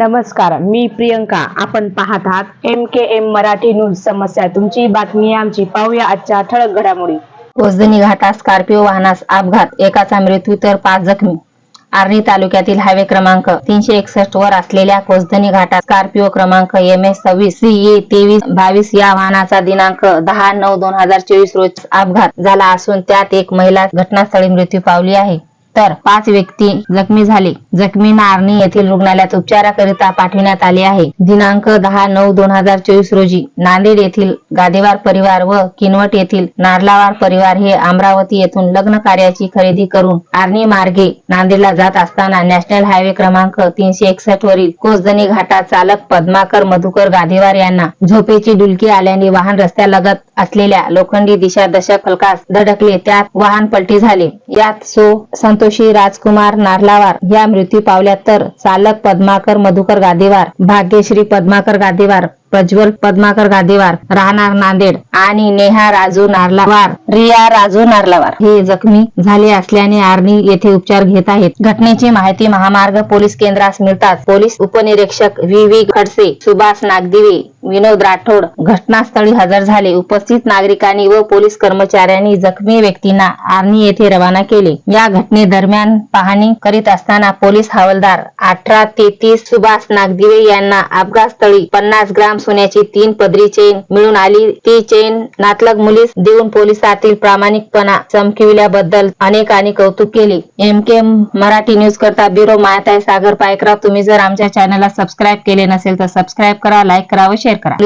नमस्कार मी प्रियंका. आपण पाहत आहात M K M Marathi news समस्या. तुमची बातमी आमची. पाहूया आजच्या ठळक घडामोडी. कोसदनी घाटात स्कॉर्पिओ वाहनास अपघात एकाचा मृत्यू तर पाच जखमी. आर्णी तालुक्यातील हायवे क्रमांक तीनशे एकसष्ट वर असलेल्या कोसदनी घाटात स्कॉर्पिओ क्रमांक एम एस सव्वीस सी ए तेवीस बावीस या वाहनाचा दिनांक दहा नऊ दोन हजार चोवीस रोज अपघात झाला असून त्यात एक महिला घटनास्थळी मृत्यू पावली आहे. तर पाच व्यक्ती जखमी झाले. जखमी आर्णी येथील रुग्णालयात उपचाराकरिता पाठविण्यात आले आहे. दिनांक दहा नऊ दोन हजार चोवीस रोजी नांदेड येथील गादेवार परिवार व किनवट येथील नारलावार परिवार हे अमरावती येथून लग्न कार्याची खरेदी करून आर्णी मार्गे नांदेडला जात असताना नॅशनल हायवे क्रमांक तीनशे एकसष्ट वरील कोसदनी घाटात चालक पद्माकर मधुकर गादेवार यांना झोपेची डुलकी आल्याने वाहन रस्त्यालगत असलेल्या लोखंडी दिशा दशक फलकास धडकले. त्यात वाहन पलटी झाले. यात सो संतोषी राजकुमार नारलावार या मृत्यू पावल्या तर चालक पद्माकर मधुकर गादेवार भाग्यश्री पद्माकर गादेवार प्रज्वल पद्माकर गादेवार राहणार नांदेड आणि नेहा राजू नारलावार रिया राजू नारलावार. हे जखमी झाले असल्याने आर्णी येथे उपचार घेत आहेत. घटनेची माहिती महामार्ग पोलीस केंद्रास मिळतात पोलीस उपनिरीक्षक व्ही. व्ही. खडसे सुभाष नागदिवे विनोद राठोड घटनास्थळी हजर झाले. उपस्थित नागरिकांनी व पोलीस कर्मचाऱ्यांनी जखमी व्यक्तींना आर्णी येथे रवाना केले. या घटनेदरम्यान पाहणी करीत असताना पोलीस हवालदार अठरा तेहतीस सुभाष नागदिवे यांना अपघातस्थळी पन्नास ग्राम सोन्याची तीन पदरी चेन मिळून आली. ती चेन नातलग मुलीस देऊन पोलिसातील प्रामाणिकपणा चमकिविल्याबद्दल अनेकांनी कौतुक केले. एम के मराठी न्यूज करता ब्युरो मायाताई सागर पायकराव. तुम्ही जर आमच्या चॅनलला सबस्क्राईब केले नसेल तर सबस्क्राईब करा लाईक करा व शेअर करा.